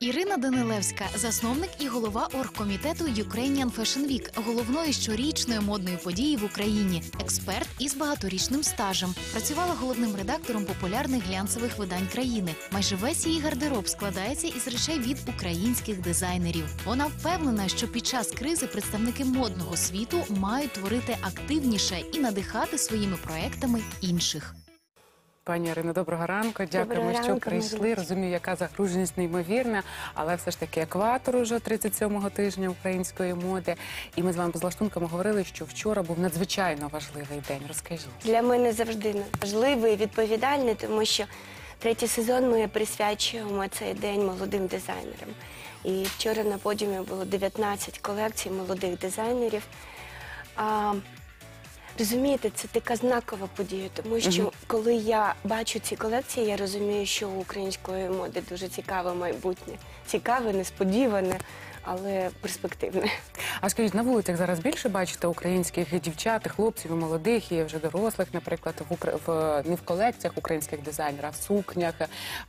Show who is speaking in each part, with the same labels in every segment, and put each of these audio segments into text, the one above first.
Speaker 1: Ірина Данилевська, засновник і голова оргкомітету Ukrainian Fashion Week, головної щорічної модної події в Україні, експерт із багаторічним стажем. Працювала головним редактором популярних глянцевих видань країни. Майже весь її гардероб складається із речей від українських дизайнерів. Вона впевнена, що під час кризи представники модного світу мають творити активніше і надихати своїми проектами інших.
Speaker 2: Пані Ірино, доброго ранку. Дякуємо,
Speaker 3: Доброго
Speaker 2: що
Speaker 3: ранку,
Speaker 2: прийшли. Розумію, яка загруженість неймовірна, але все ж таки екватор уже 37-го тижня української моди. І ми з вами з лаштунками говорили, що вчора був надзвичайно важливий день. Розкажіть.
Speaker 3: Для мене завжди важливий, відповідальний, тому що третій сезон ми присвячуємо цей день молодим дизайнерам. І вчора на подіумі було 19 колекцій молодих дизайнерів. Розумієте, це така знакова подія, тому що
Speaker 2: Мгм.
Speaker 3: коли я бачу ці колекції, я розумію, що у української моди дуже цікаве майбутнє. Цікаве, несподіване, але перспективне.
Speaker 2: А скажіть, на вулицях зараз більше бачите українських дівчат, і хлопців, і молодих, і вже дорослих, наприклад, в, Укра- в не в колекціях українських дизайнерів, а в сукнях,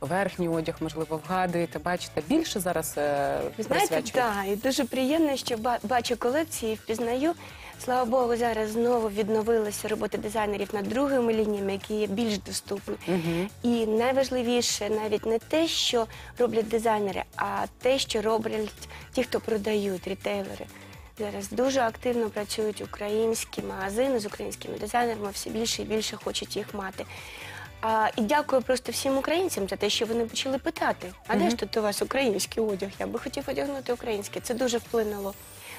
Speaker 2: верхній одяг, можливо, вгадуєте. Бачите більше зараз е,
Speaker 3: Ви знаєте, так, і дуже приємно, що ба- бачу колекції і впізнаю. Слава Богу, зараз знову відновилися роботи дизайнерів над другими лініями, які є більш доступні.
Speaker 2: Мгм.
Speaker 3: І найважливіше навіть не те, що роблять дизайнери, а те, що роблять ті, хто продають, рітейлери. Зараз дуже активно працюють українські магазини з українськими дизайнерами, все більше і більше хочуть їх мати. А, і дякую просто всім українцям за те, що вони почали питати: а де ж тут у вас український одяг? Я би хотів одягнути український. Це дуже вплинуло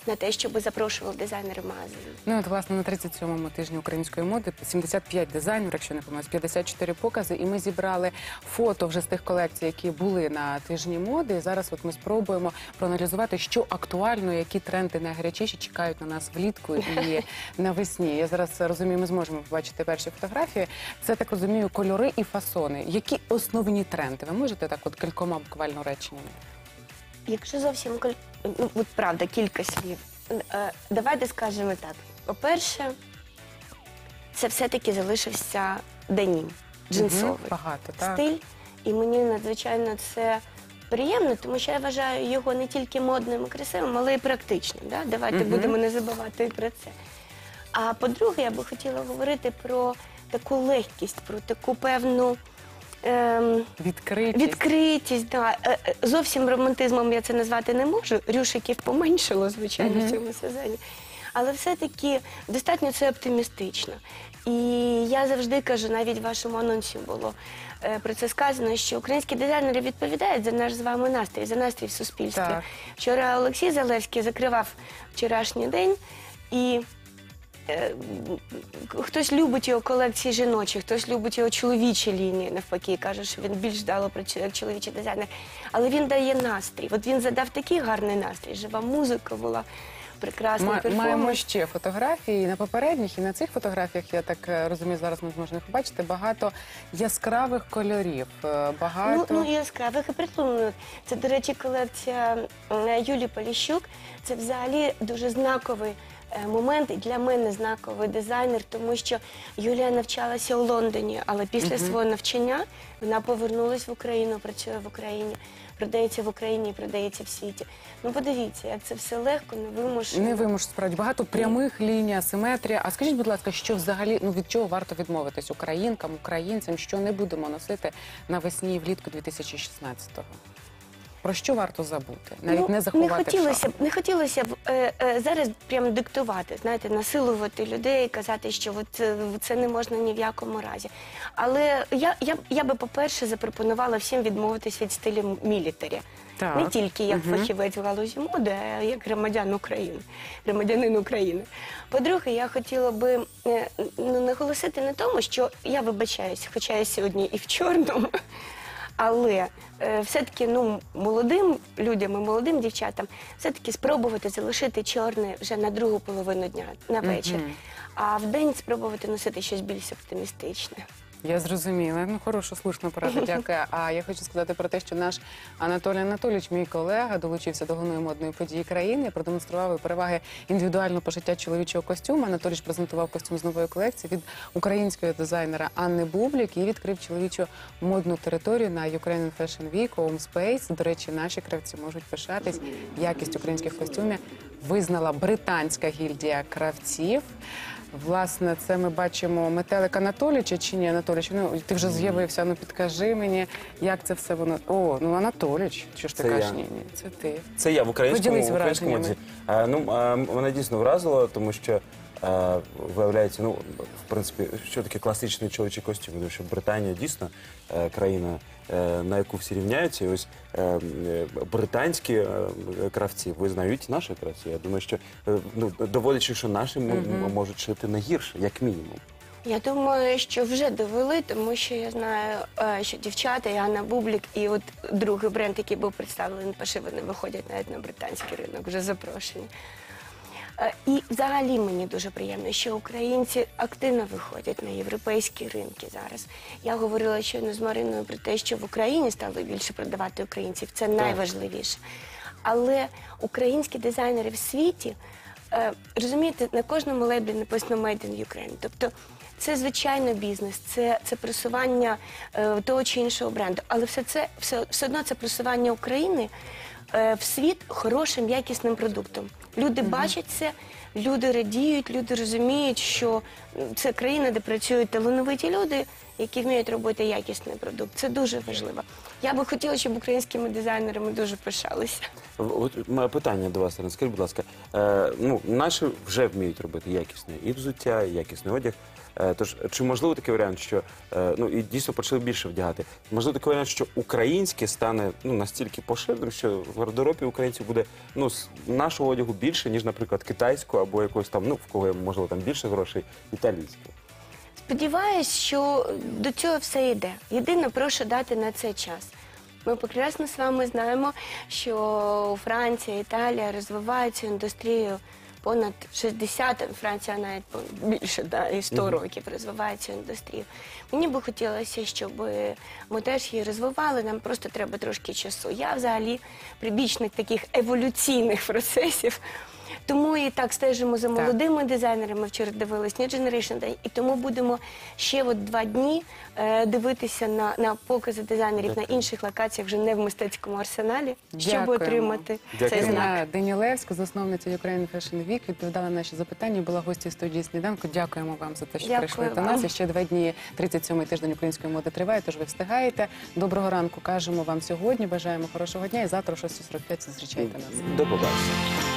Speaker 3: на те, щоб запрошували дизайнери в магазин.
Speaker 2: Ну, от, власне, на 37-му тижні української моди 75 дизайнерів, якщо не помиляюсь, 54 покази. І ми зібрали фото вже з тих колекцій, які були на тижні моди. І зараз от ми спробуємо проаналізувати, що актуально, які тренди найгарячіші чекають на нас влітку і навесні. Я зараз розумію, ми зможемо побачити перші фотографії. Це так розумію, кольори і фасони. Які основні тренди? Ви можете так, от кількома буквально реченнями?
Speaker 3: Якщо зовсім ну, от правда, кілька слів. Е, Давайте скажемо так. По-перше, це все-таки залишився денім, джинсовий
Speaker 2: Багато, так.
Speaker 3: стиль. І мені надзвичайно це приємно, тому що я вважаю його не тільки модним і красивим, але й практичним. Да? Давайте
Speaker 2: Мгм.
Speaker 3: будемо не забувати і про це. А по-друге, я би хотіла говорити про таку легкість, про таку певну. Ем,
Speaker 2: Відкритість.
Speaker 3: Відкритість, да. Е, е, Зовсім романтизмом я це назвати не можу. Рюшиків поменшало, звичайно, в цьому сезоні. Але все-таки достатньо це оптимістично. І я завжди кажу, навіть в вашому анонсі було е, про це сказано, що українські дизайнери відповідають за наш з вами настрій, за настрій в суспільстві.
Speaker 2: Так.
Speaker 3: Вчора Олексій Залевський закривав вчорашній день і. Е, Хтось любить його колекції жіночі, хтось любить його чоловічі лінії, навпаки, каже, що він більш вдало працює як чоловічий дизайнер. Але він дає настрій. От він задав такий гарний настрій. Жива музика була прекрасна.
Speaker 2: Ма-
Speaker 3: перформанс.
Speaker 2: Маємо ще фотографії і на попередніх, і на цих фотографіях, я так е, розумію, зараз ми зможемо їх побачити. Багато яскравих кольорів, е, багато.
Speaker 3: Ну, ну яскравих і притомлених. Це, до речі, колекція е, Юлії Поліщук. Це взагалі дуже знаковий момент і для мене знаковий дизайнер, тому що Юлія навчалася у Лондоні, але після свого навчання вона повернулась в Україну, працює в Україні, продається в Україні продається в світі. Ну подивіться, як це все легко, невимушено.
Speaker 2: Не вимуш справді багато прямих ліній, асиметрія. А скажіть, будь ласка, що взагалі ну від чого варто відмовитись українкам, українцям, що не будемо носити навесні і влітку 2016-го? Про що варто забути? Навіть не заховати
Speaker 3: Ну, не хотілося б, не хотілося б е, е, зараз прямо диктувати, знаєте, насилувати людей, казати, що от, е, це не можна ні в якому разі. Але я, я, я би, по-перше, запропонувала всім відмовитись від стилю мілітарі.
Speaker 2: Так.
Speaker 3: Не тільки як
Speaker 2: Мгм.
Speaker 3: фахівець в галузі моди, а як громадян України, громадянин України. По-друге, я хотіла би е, ну, наголосити на тому, що я вибачаюсь, хоча я сьогодні і в чорному. Але е, все-таки ну, молодим людям і молодим дівчатам все-таки спробувати залишити чорне вже на другу половину дня, на вечір. А в день спробувати носити щось більш оптимістичне.
Speaker 2: Я зрозуміла. Ну, хороша, слушна порада. Дякую. А я хочу сказати про те, що наш Анатолій Анатолійович, мій колега, долучився до головної модної події країни, продемонстрував переваги індивідуального пошиття чоловічого костюму. Анатолійович презентував костюм з нової колекції від української дизайнера Анни Бублік і відкрив чоловічу модну територію на Ukrainian Fashion Week, Home Space. До речі, наші кравці можуть пишатись. Якість українських костюмів визнала британська гільдія кравців. Власне, це ми бачимо метелик Анатолійовича чи ні, Анатолійович? Ну, ти вже з'явився, ну підкажи мені, як це все воно. О, ну Анатоліч, що ж ти
Speaker 4: Це
Speaker 2: кажеш?
Speaker 4: я.
Speaker 2: Ні, ні, це ти.
Speaker 4: Це я в українському,
Speaker 2: Поділись
Speaker 4: в українському
Speaker 2: враженнями.
Speaker 4: моді. Е, Ну, е, мене дійсно вразило, тому що е, виявляється, ну, в принципі, що таке класичний чоловічий костюм? Тому що Британія дійсно е, країна, е, на яку всі рівняються. І ось е, е, британські е, кравці визнають наші кравці. Я думаю, що е, ну, доводячи, що наші м- можуть шити не гірше, як мінімум.
Speaker 3: Я думаю, що вже довели, тому що я знаю, е, що дівчата і Анна Бублік, і от другий бренд, який був представлений паши, вони виходять навіть на британський ринок, вже запрошені. Е, І взагалі мені дуже приємно, що українці активно виходять на європейські ринки зараз. Я говорила щойно з Мариною про те, що в Україні стали більше продавати українців. Це найважливіше. Але українські дизайнери в світі, е, розумієте, на кожному лейблі написано Made in Ukraine. Тобто це звичайно бізнес, це, це просування е, того чи іншого бренду. Але все це все, все одно це просування України е, в світ хорошим, якісним продуктом. Люди бачать це, люди радіють, люди розуміють, що це країна, де працюють талановиті люди, які вміють робити якісний продукт. Це дуже важливо. Я би хотіла, щоб українськими дизайнерами дуже пишалися.
Speaker 4: От моє питання до вас, скажіть, будь ласка, е, ну, наші вже вміють робити якісне і взуття, і якісний одяг. Е, тож, чи можливо такий варіант, що е, ну і дійсно почали більше вдягати? Можливо, такий варіант, що українське стане ну настільки поширеним, що в гардеробі українців буде ну з нашого одягу більше, ніж, наприклад, китайського або якогось там, ну в кого є, можливо там більше грошей, італійського.
Speaker 3: Сподіваюсь, що до цього все йде. Єдине, прошу дати на це час. Ми прекрасно з вами знаємо, що Франція, Італія розвивають цю індустрію понад 60, Франція навіть більше да, і 100 років розвиває цю індустрію. Мені би хотілося, щоб ми теж її розвивали. Нам просто треба трошки часу. Я взагалі прибічник таких еволюційних процесів. Тому і так стежимо за
Speaker 2: Так.
Speaker 3: молодими дизайнерами. Вчора дивились New Generation Day, і тому будемо ще от два дні е, дивитися на, на покази дизайнерів на інших локаціях, вже не в мистецькому арсеналі, щоб
Speaker 2: Дякуємо.
Speaker 3: отримати цей
Speaker 4: Дякуємо.
Speaker 3: знак.
Speaker 2: Ірина Данілевська, засновниця Ukraine Fashion Week, відповідала на наші запитання. Була гостю студії сніданку. Дякуємо вам за те, що
Speaker 3: Дякую
Speaker 2: прийшли до нас. І ще два дні 37-й тиждень української моди триває. Тож ви встигаєте. Доброго ранку кажемо вам сьогодні. Бажаємо хорошого дня і завтра о 6.45 зустрічайте нас.
Speaker 4: До побачення.